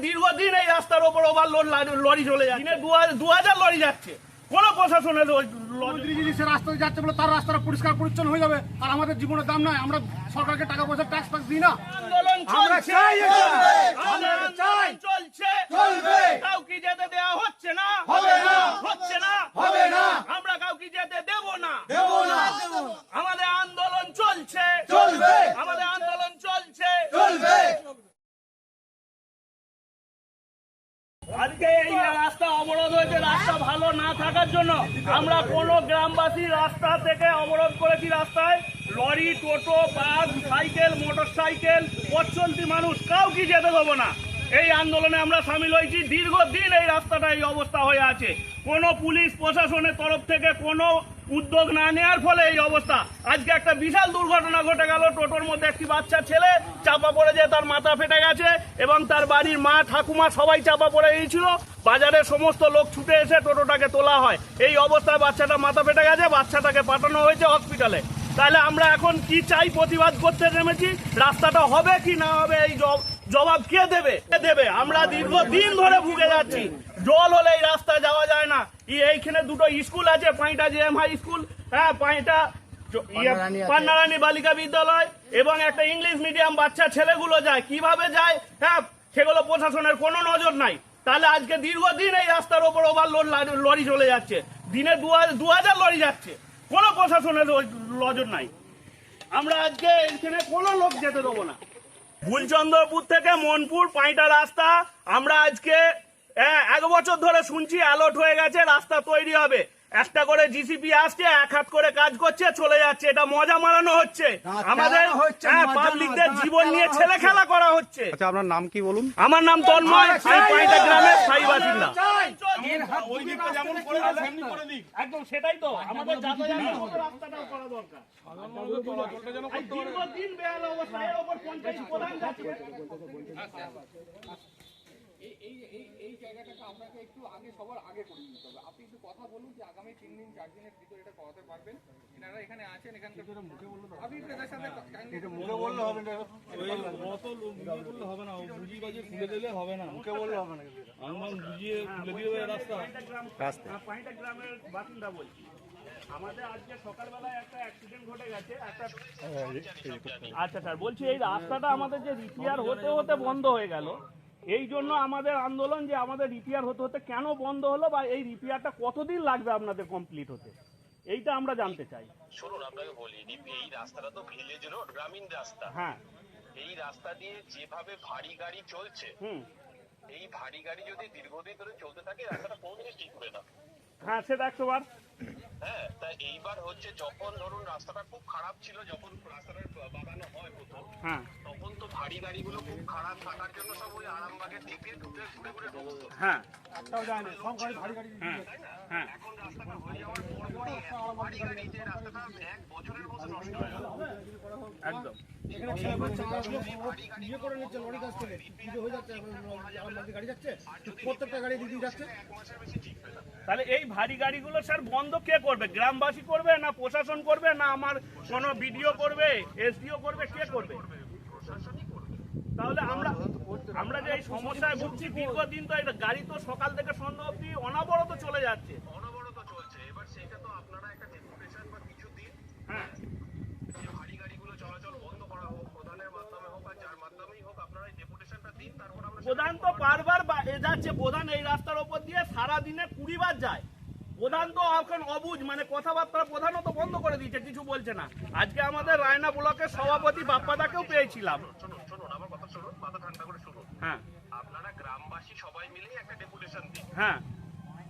দীর্ঘদিন এই রাস্তার ওপর ওভার ওভারলোড লরি চলে যাচ্ছে। দিনে দু হাজার- লরি যাচ্ছে। কোন প্রশাসনের যদি সে রাস্তা যাচ্ছে বলে তার রাস্তাটা পরিষ্কার পরিচ্ছন্ন হয়ে যাবে আর আমাদের জীবনের দাম নাই আমরা সরকারকে টাকা পয়সা ট্যাক্স ফ্যাক্স দিই না। আন্দোলন চলছে। চলবে। কাউকে যেতে দেওয়া হচ্ছে না হবে না। হচ্ছে না হবে না। আমরা কাউকে যেতে দেব না দেব না আমাদের আন্দোলন চলছে চলবে। আমাদের আন্দোলন চলছে চলবে আজকে এই রাস্তা অবরোধ হয়েছে রাস্তা ভালো না থাকার জন্য আমরা কোনো গ্রামবাসী রাস্তা থেকে অবরোধ করেছি রাস্তায়। Lorry, toto, bus, cycle motor cycle মানুষ মানুষ কাউকে যেতে দেবো না। এই আন্দোলনে আমরা সামিল হয়েছি। দীর্ঘদিন এই রাস্তাটা এই অবস্থা হয়ে আছে। কোনো পুলিশ প্রশাসনের তরফ থেকে কোনো উদ্যোগ না নেওয়ার ফলে এই অবস্থা। আজকে একটা বিশাল দুর্ঘটনা ঘটে গেল। টোটোর মধ্যে একটি বাচ্চা ছেলে চাপা পড়ে যে তার মাথা ফেটে গেছে এবং তার বাড়ির মা, ঠাকুমা সবাই চাপা পড়ে গিয়েছিল। বাজারের সমস্ত লোক ছুটে এসে টোটোটাকে তোলা হয়। এই অবস্থায় বাচ্চাটা মাথা ফেটে গেছে, বাচ্চাটাকে পাঠানো হয়েছে হসপিটালে। তাহলে আমরা এখন কি চাই? প্রতিবাদ করতে নেমেছি। রাস্তাটা হবে কি না হবে, এই জব- জবাব কে দেবে? দেবে? আমরা দীর্ঘদিন ধরে ভুগে যাচ্ছি। জল হলে এই রাস্তায় যাওয়া যায় না। এইখানে দুটো স্কুল আছে পাঁইটা জেএম হাই স্কুল হ্যাঁ পাঁচটা ইয়ে, পান্নারানী বালিকা বিদ্যালয় এবং একটা ইংলিশ মিডিয়াম বাচ্চা ছেলেগুলো যায়। কীভাবে যায়? হ্যাঁ সেগুলো প্রশাসনের কোনো নজর নাই। তাহলে আজকে দীর্ঘদিন এই রাস্তার ওপর ওভারলোড লরি চলে যাচ্ছে। দিনে দু হাজার- দু হাজার লরি যাচ্ছে। কোনো প্রশাসনের নজর নাই। আমরা আজকে এখানে কোনো লোক যেতে দেবো না। ভুলচন্দ্রপুর থেকে মনপুর পাঁচটা রাস্তা। আমরা আজকে এক বছর ধরে শুনছি অ্যালট হয়ে গেছে রাস্তা তৈরি হবে। একটা করে জিসিপি আসছে এক হাত করে কাজ করছে চলে যাচ্ছে। এটা মজা মারানো হচ্ছে। আমাদের হচ্ছে, হ্যাঁ, পাবলিকদের জীবন নিয়ে ছেলে খেলা করা হচ্ছে। আচ্ছা আপনার নাম কি বলুন? আমার নাম তন্ময় আমি পাঁইটা গ্রামের স্থায়ী বাসিন্দা। একদম সেটাই তো। আমাদের রাস্তাটাও করা দরকার। দীর্ঘদিন বেহাল অবস্থা ওপর পঞ্চায়েত প্রধান যাচ্ছে। এই এই এই এই জায়গাটাকে আপনাকে একটু আগে সবার আগে করে হবে। আপনি একটু কথা বলুন যে আগামী তিন দিন চার দিনের ভিতরে এটা করাতে পারবেন। এনারা এখানে আছেন এখানকার মুখে বলল আপনি এদের সাথে এটা মুখে বললে হবে না। অত লোক বললে হবে না ও বুঝিয়ে খুলে দিলে হবে না। মুখে বললে হবে না। আমার বুঝিয়ে খুলে দিয়ে রাস্তা। রাস্তা। হ্যাঁ, গ্রামের বাসিন্দা বলছি। আমাদের আজকে সকালবেলায় একটা অ্যাক্সিডেন্ট ঘটে গেছে একটা আচ্ছা স্যার বলছি এই রাস্তাটা আমাদের যে রিপেয়ার হতে হতে বন্ধ হয়ে গেল। এই জন্য আমাদের আন্দোলন যে আমাদের রিপেয়ার হতে হতে কেন বন্ধ হলো বা এই রিপেয়ারটা কতদিন লাগবে আপনাদের কমপ্লিট হতে? এইটা আমরা জানতে চাই। শুনুন আপনাকে বলি এই রাস্তাটা তো ভিলেজ রোড গ্রামীণ রাস্তা। হ্যাঁ। এই রাস্তা দিয়ে যেভাবে ভারী গাড়ি চলছে হুম। এই ভারী গাড়ি যদি দীর্ঘদিন ধরে চলতে থাকে রাস্তাটা কোনদিনই টিকবে না। হ্যাঁ সেটা একশো বার। হ্যাঁ তা এইবার হচ্ছে যখন ধরুন রাস্তাটা খুব খারাপ ছিল যখন রাস্তাটা বাগানো হয় প্রথম হ্যাঁ। গাড়িগুলো খুব খারাপ থাকার জন্য সব ওই আরামবাগের দিকে ঢুকে ঘুরে ঘুরে ঢুকতো। হ্যাঁ। একটাও যায় না সব গাড়ি ভারী গাড়ি হ্যাঁ হ্যাঁ। এখন রাস্তাটা হয়ে যাওয়ার পর পরই ভারী গাড়ি যে রাস্তাটা এক বছরের মতো নষ্ট হয়ে গেল একদম। এখানে ছেলে বাচ্চা ও ইয়ে করে নিচ্ছে লরি কাজ থেকে। পুজো হয়ে যাচ্ছে এখন গাড়ি যাচ্ছে। প্রত্যেকটা গাড়ি দিদি যাচ্ছে। তাহলে এই ভারী গাড়িগুলো স্যার বন্ধ কে করবে? গ্রামবাসী করবে না প্রশাসন করবে? না আমার কোনো বিডিও করবে? এসডিও করবে? কে করবে? তাহলে আমরা আমরা যে এই সমস্যায় ভুগছি দীর্ঘদিন তো এটা গাড়ি তো সকাল থেকে সন্ধ্যা অবধি অনবরত চলে যাচ্ছে। অনবরত চলছে। এবার সেটা তো আপনারা একটা ডেপুটেশন বা কিছু দিন। হ্যাঁ। ভারী গাড়িগুলো চলাচল বন্ধ করা হোক প্রধানের মাধ্যমে হোক আর যার মাধ্যমেই হোক আপনারা এই ডেপুটেশনটা দিন তারপর আমরা প্রধান তো বারবার যাচ্ছে প্রধান এই রাস্তার ওপর দিয়ে সারা দিনে কুড়ি বার যায়। প্রধান তো এখন অবুঝ মানে কথাবার্তা প্রধানও তো বন্ধ করে দিয়েছে কিছু বলছে না। আজকে আমাদের রায়না ব্লকের সভাপতি বাপ্পাদাকেও পেয়েছিলাম শুনুন শুনুন আমার কথা শুনুন মাথা ঠান্ডা করে শুনুন হ্যাঁ। আপনারা গ্রামবাসী সবাই মিলেই একটা ডেপুটেশন দিন। হ্যাঁ।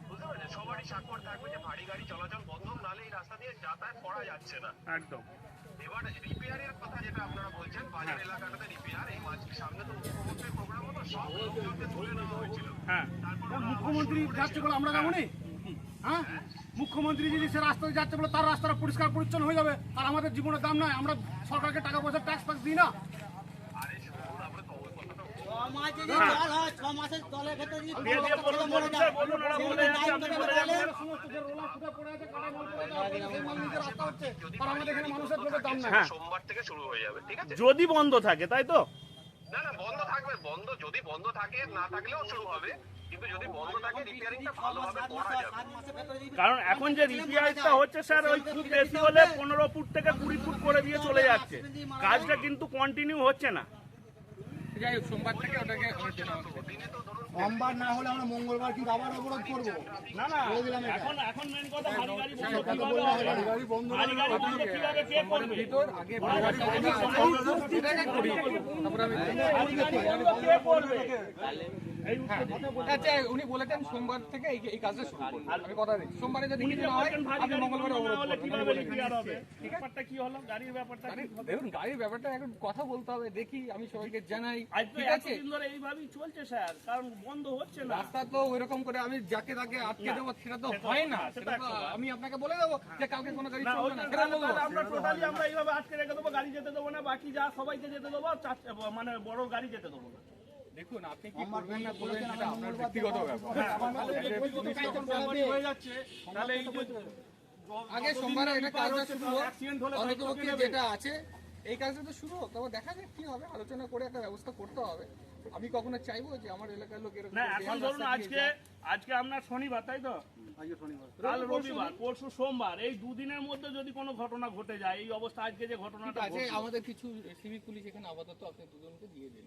বুঝতে পারছেন সবারই স্বাক্ষর থাকবে যে ভারী গাড়ি চলাচল বন্ধ হোক, এই রাস্তা দিয়ে যাতায়াত করা যাচ্ছে না। একদম। এবার রিপেয়ারের কথা যেটা আপনারা বলছেন বাজার এলাকাটাতে রিপেয়ার এই মাঝ সামনে তো মুখ্যমন্ত্রীর প্রোগ্রাম হতো সব লোকজনকে তুলে নেওয়া হয়েছিল। হ্যাঁ। মুখ্যমন্ত্রী যাচ্ছে বলে আমরা যাব হ্যাঁ। মুখ্যমন্ত্রী যদি সে রাস্তা যাচ্ছে বলে তার রাস্তাটা পরিষ্কার পরিচ্ছন্ন হয়ে যাবে আর আমাদের জীবনের দাম নাই। আমরা সরকারকে টাকা পয়সা ট্যাক্স ফ্যাক্স দিই না। সোমবার থেকে শুরু হয়ে যাবে ঠিক আছে? যদি বন্ধ থাকে তাই তো? না না বন্ধ থাকবে বন্ধ যদি বন্ধ থাকে না থাকলেও শুরু হবে। কিন্তু যদি বন্ধ থাকে রিপেয়ারিংটা ভালোভাবে করা যাবে। কারণ এখন যে রিপেয়ারটা হচ্ছে স্যার ওই খুব বেশি হলে পনেরো ফুট থেকে কুড়ি ফুট করে দিয়ে চলে যাচ্ছে। কাজটা কিন্তু কন্টিনিউ হচ্ছে না। যাই হোক সোমবার থেকে ওটাকে আমরা সোমবার না হলে আমরা মঙ্গলবার কিন্তু আবার অবরোধ করব না না এখন এখন মেন কথা ভারী গাড়ি বন্ধ? ভারী গাড়ি বন্ধ কীভাবে কে করবে ভিতর আগে ভালো গাড়ি বন্ধ এটাকে করি তারপরে আমি ভারী কে করবে আচ্ছা উনি বলেছেন সোমবার থেকে এই এই কাজটা শুরু করুন। আমি কথা দিই সোমবারে যদি কিছু না হয় আপনি গাড়ি বন্ধ অবরোধ কীভাবে repair হবে? ব্যাপারটা কি হলো? গাড়ির ব্যাপারটা দেখুন গাড়ির ব্যাপারটা এখন কথা বলতে হবে দেখি আমি সবাইকে জানাই। তো ঠিক আছে? ধরে এইভাবেই চলছে স্যার কারণ বন্ধ হচ্ছে না। রাস্তা তো ওইরকম করে আমি যাকে তাকে আটকে দেবো সেটা তো হয় না। সেটা তো আমি আপনাকে বলে দেবো যে কাউকে কোনো গাড়ি চলবে না সেটা বলব। আমরা টোটালি আমরা এইভাবে আটকে রেখে দেবো গাড়ি যেতে দেবো না বাকি যা সবাইকে যেতে দেবো মানে বড় গাড়ি যেতে দেবো না। দেখুন আপনি কি করবেন না করবেন সেটা আপনার ব্যক্তিগত ব্যাপার। হয়ে যাচ্ছে। তাহলে এই যে আগে সোমবারে এটা কাজটা শুরু হোক যেটা আছে এই কাজটা তো শুরু। হোক তবে দেখা যাক কি হবে। আলোচনা করে একটা ব্যবস্থা করতে হবে। আমি কখনো চাইব যে আমার এলাকার লোক এরকম না এখন ধরুন আজকে আজকে আপনার শনিবার তাই তো? কাল রবিবার পরশু সোমবার এই দুদিনের মধ্যে যদি কোনো ঘটনা ঘটে যায় এই অবস্থা আজকে যে ঘটনাটা আছে আমাদের কিছু সিভিক পুলিশ এখানে আপাতত আপনি দুজনকে দিয়ে দিন।